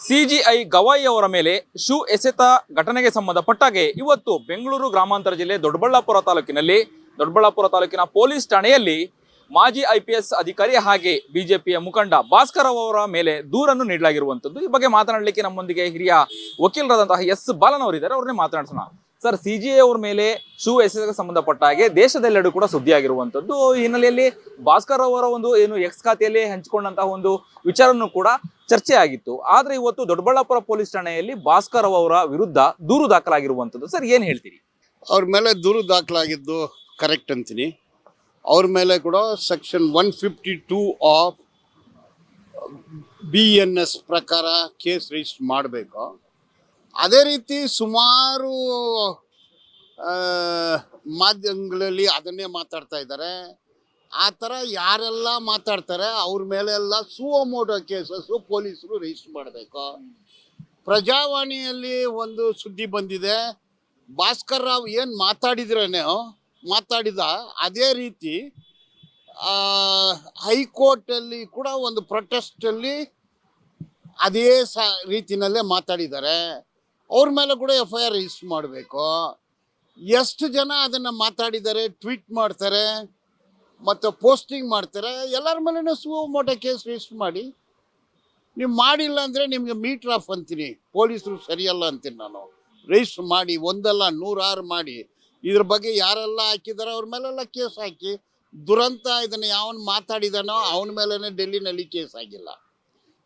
CJI Gavai ಅವರ ಮೇಲೆ shoe ಎಸೆತ ಘಟನೆಗೆ ಸಂಬಂಧಪಟ್ಟಾಗೆ ಇವತ್ತು ಬೆಂಗಳೂರು ಗ್ರಾಮಾಂತರ ಜಿಲ್ಲೆ ದೊಡ್ಡಬಳ್ಳಾಪುರ ತಾಲೂಕಿನಲ್ಲಿ, ದೊಡ್ಡಬಳ್ಳಾಪುರ ತಾಲೂಕಿನ ಪೊಲೀಸ್ ಠಾಣೆಯಲ್ಲಿ ಮಾಜಿ ಐ ಪಿ ಎಸ್ ಅಧಿಕಾರಿ ಹಾಗೆ ಬಿಜೆಪಿಯ ಮುಖಂಡ ಭಾಸ್ಕರ್ ಅವರ ಮೇಲೆ ದೂರನ್ನು ನೀಡಲಾಗಿರುವಂಥದ್ದು. ಈ ಬಗ್ಗೆ ಮಾತನಾಡಲಿಕ್ಕೆ ನಮ್ಮೊಂದಿಗೆ ಹಿರಿಯ ವಕೀಲರಾದಂತಹ ಎಸ್ ಬಾಲನ್ ಅವರಿದ್ದಾರೆ. ಅವ್ರನ್ನೇ ಮಾತನಾಡ್ಸೋಣ. ಸರ್ ಸಿ ಜಿ ಅವ್ರ ಮೇಲೆ ಶೂ ಎಸೆತಕ್ಕೆ ಸಂಬಂಧಪಟ್ಟ ಹಾಗೆ ದೇಶದೆಲ್ಲೆಡೆ ಕೂಡ ಸುದ್ದಿಯಾಗಿರುವಂಥದ್ದು. ಹಿನ್ನೆಲೆಯಲ್ಲಿ ಭಾಸ್ಕರ್ ಅವರ ಒಂದು ಏನು ಎಕ್ಸ್ ಖಾತೆಯಲ್ಲಿ ಹಂಚಿಕೊಂಡಂತಹ ಒಂದು ವಿಚಾರನೂ ಕೂಡ ಚರ್ಚೆ ಆಗಿತ್ತು. ಆದ್ರೆ ಇವತ್ತು ದೊಡ್ಡಬಳ್ಳಾಪುರ ಪೊಲೀಸ್ ಠಾಣೆಯಲ್ಲಿ ಭಾಸ್ಕರ್ ಅವರ ವಿರುದ್ಧ ದೂರು ದಾಖಲಾಗಿರುವಂಥದ್ದು. ಸರ್, ಏನು ಹೇಳ್ತೀರಿ? ಅವ್ರ ಮೇಲೆ ದೂರು ದಾಖಲಾಗಿದ್ದು ಕರೆಕ್ಟ್ ಅಂತೀನಿ. ಅವ್ರ ಮೇಲೆ ಕೂಡ section one fifty two of B N S ಪ್ರಕಾರ ಕೇಸ್ ರಿಜಿಸ್ಟರ್ ಮಾಡಬೇಕು. ಅದೇ ರೀತಿ ಸುಮಾರು ಮಾಧ್ಯಮಗಳಲ್ಲಿ ಅದನ್ನೇ ಮಾತಾಡ್ತಾ ಇದ್ದಾರೆ. ಆ ಥರ ಯಾರೆಲ್ಲ ಮಾತಾಡ್ತಾರೆ, ಅವ್ರ ಮೇಲೆಲ್ಲ ಸುವಮೋಟೋ ಕೇಸಸ್ಸು ಪೊಲೀಸರು ರಿಜಿಸ್ಟರ್ ಮಾಡಬೇಕು. ಪ್ರಜಾವಾಣಿಯಲ್ಲಿ ಒಂದು ಸುದ್ದಿ ಬಂದಿದೆ. ಭಾಸ್ಕರ್ ರಾವ್ ಏನು ಮಾತಾಡಿದ್ರೇ ಮಾತಾಡಿದ ಅದೇ ರೀತಿ ಹೈಕೋರ್ಟಲ್ಲಿ ಕೂಡ ಒಂದು ಪ್ರೊಟೆಸ್ಟಲ್ಲಿ ಅದೇ ಸ ರೀತಿಯಲ್ಲೇ ಮಾತಾಡಿದ್ದಾರೆ. ಅವ್ರ ಮೇಲೆ ಕೂಡ ಎಫ್ ಐ ಆರ್ ರಿಜಿಸ್ಟರ್ ಮಾಡಬೇಕು. ಎಷ್ಟು ಜನ ಅದನ್ನು ಮಾತಾಡಿದ್ದಾರೆ ಟ್ವೀಟ್ ಮಾಡ್ತಾರೆ, ಮತ್ತು ಪೋಸ್ಟಿಂಗ್ ಮಾಡ್ತಾರೆ, ಎಲ್ಲರ ಮೇಲೂ ಸು ಮೋಟ ಕೇಸ್ ರಿಜಿಸ್ಟರ್ ಮಾಡಿ. ನೀವು ಮಾಡಿಲ್ಲ ಅಂದರೆ ನಿಮಗೆ ಮೀಟ್ರ್ ಆಫ್ ಅಂತೀನಿ. ಪೊಲೀಸರು ಸರಿಯಲ್ಲ ಅಂತೀನಿ ನಾನು. ರಿಜಿಸ್ಟರ್ ಮಾಡಿ, ಒಂದಲ್ಲ, ನೂರಾರು ಮಾಡಿ. ಇದ್ರ ಬಗ್ಗೆ ಯಾರೆಲ್ಲ ಹಾಕಿದಾರೋ ಅವ್ರ ಮೇಲೆಲ್ಲ ಕೇಸ್ ಹಾಕಿ, ದುರಂತ ಇದನ್ನು ಯಾವನು ಮಾತಾಡಿದಾನೋ ಅವನ ಮೇಲೇ ಡೆಲ್ಲಿನಲ್ಲಿ ಕೇಸ್ ಆಗಿಲ್ಲ.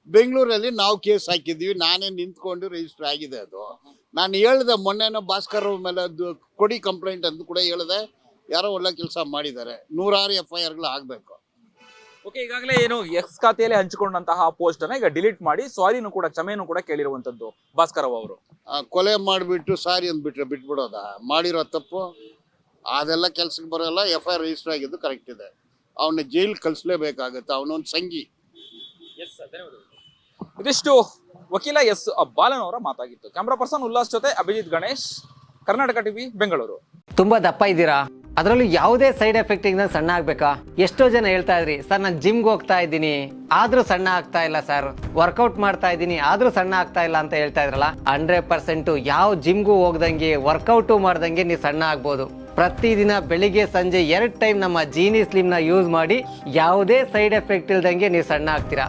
ಬೆಂಗಳೂರಲ್ಲಿ ನಾವು ಕೇಸ್ ಹಾಕಿದ್ದೀವಿ ನಾನೇ ನಿಂತ್ಕೊಂಡು ರಿಜಿಸ್ಟರ್ ಆಗಿದೆ ಅದು. ನಾನು ಹೇಳ್ದೆ ಮೊನ್ನೆನೋ ಭಾಸ್ಕರ್ ಅವ್ರ ಮೇಲೆ ಅದು ಕೊಡಿ ಕಂಪ್ಲೇಂಟ್ ಅಂತ ಕೂಡ ಹೇಳಿದೆ ಯಾರೋ ಒಳ್ಳೆ ಕೆಲಸ ಮಾಡಿದ್ದಾರೆ. ನೂರಾರು ಎಫ್ ಐ ಆರ್ಗಳು ಆಗಬೇಕು. ಓಕೆ ಈಗಾಗಲೇ ಏನು ಎಕ್ಸ್ ಖಾತೆಯಲ್ಲಿ ಹಂಚಿಕೊಂಡಂತಹ ಪೋಸ್ಟ್ ಅನ್ನ ಈಗ ಡಿಲೀಟ್ ಮಾಡಿ ಸಾರಿನೂ ಕೂಡ ಕ್ಷಮೆಯನ್ನು ಕೂಡ ಕೇಳಿರುವಂತದ್ದು ಭಾಸ್ಕರ್ ಅವರು ಕೊಲೆ ಮಾಡಿಬಿಟ್ಟು ಸಾರಿ ಅಂದ್ಬಿಟ್ರೆ ಬಿಟ್ಬಿಡೋದ? ಮಾಡಿರೋ ತಪ್ಪು. ಅದೆಲ್ಲ ಕೆಲ್ಸಕ್ಕೆ ಬರೋಲ್ಲ ಎಫ್ ಐ ಆರ್ ರಿಜಿಸ್ಟರ್ ಆಗಿದ್ದು ಕರೆಕ್ಟ್ ಇದೆ. ಅವನ ಜೈಲ್ ಕಳಿಸ್ಲೇಬೇಕಾಗುತ್ತೆ ಅವನೊಂದು ಸಂಗಿ. ಇದಿಷ್ಟು ವಕೀಲ ಎಸ್ ಬಾಲನ್ ಅವರ ಮಾತಾಗಿತ್ತು. ಕ್ಯಾಮ್ರಾ ಪರ್ಸನ್ ಉಲ್ಲಾಸ್ ಜೊತೆ ಅಭಿಜಿತ್ ಗಣೇಶ್, ಕರ್ನಾಟಕ ಟಿವಿ ಬೆಂಗಳೂರು. ತುಂಬಾ ದಪ್ಪ ಇದ್ದೀರಾ? ಅದರಲ್ಲೂ ಯಾವುದೇ ಸೈಡ್ ಎಫೆಕ್ಟ್ ಇಂದ ಸಣ್ಣ ಆಗ್ಬೇಕಾ? ಎಷ್ಟೋ ಜನ ಹೇಳ್ತಾ ಇದ್ರಿ, ಸರ್, ನಾನು ಜಿಮ್ಗೆ ಹೋಗ್ತಾ ಇದ್ದೀನಿ. ಆದ್ರೂ ಸಣ್ಣ ಆಗ್ತಾ ಇಲ್ಲ, ಸರ್. ವರ್ಕೌಟ್ ಮಾಡ್ತಾ ಇದ್ದೀನಿ, ಆದ್ರೂ ಸಣ್ಣ ಆಗ್ತಾ ಇಲ್ಲ ಅಂತ ಹೇಳ್ತಾ ಇದ್ರಲ್ಲ ಹಂಡ್ರೆಡ್ ಪರ್ಸೆಂಟ್ ಯಾವ ಜಿಮ್ಗೂ ಹೋಗ್ದಂಗೆ ವರ್ಕೌಟು ಮಾಡ್ದಂಗೆ ನೀವು ಸಣ್ಣ ಆಗ್ಬೋದು. ಪ್ರತಿದಿನ ಬೆಳಿಗ್ಗೆ, ಸಂಜೆ ಎರಡು ಟೈಮ್ ನಮ್ಮ ಜೀನಿ ಸ್ಲಿಮ್ನ ಯೂಸ್ ಮಾಡಿ, ಯಾವುದೇ ಸೈಡ್ ಎಫೆಕ್ಟ್ ಇಲ್ದಂಗೆ ನೀವು ಸಣ್ಣ ಆಗ್ತೀರಾ?